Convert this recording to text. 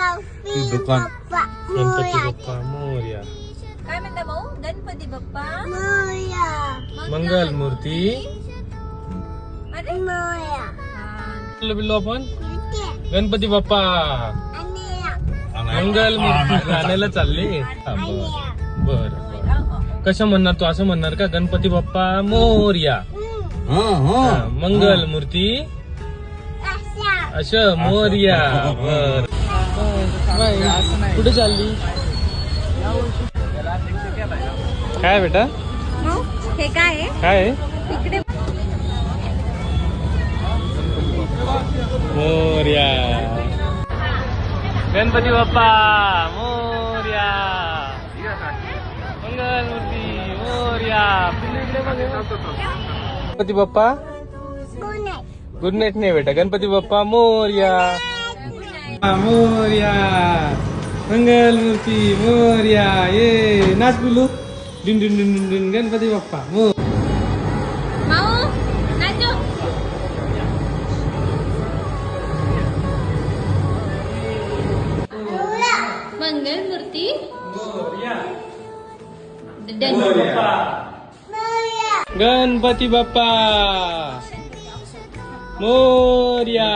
दुकान गणपती बाप्पा मोर्या. काय म्हणता भाऊ? गणपती बाप्पा? मंगल मूर्ती. अरे. बिल्लो आपण? गणपती बाप्पा. मंगल मूर्ती. आणायला चालले? बर. बर कसं म्हणणार तू? असं म्हणणार का? गणपती बाप्पा मोर्या. हा, मंगल मूर्ती. असं मोर्या. बर. बाय. कुठे चालली? काय बेटा? भाऊ, हे काय आहे? काय? तिकडे मोर्या. गणपती बाप्पा मोर्या. मंगल मूर्ती मोर्या इकडे. गणपती बाप्पा? गुड नाईट नाही बेटा. गणपती बाप्पा मोर्या. मोर्या मंगल मूर्ती मोर्या ये नाच पिलू डिन डिन डिन डिन डिन गणपती बाप्पा मोर माऊ नाचो मंगल मूर्ती गणपती बाप्पा मोर्या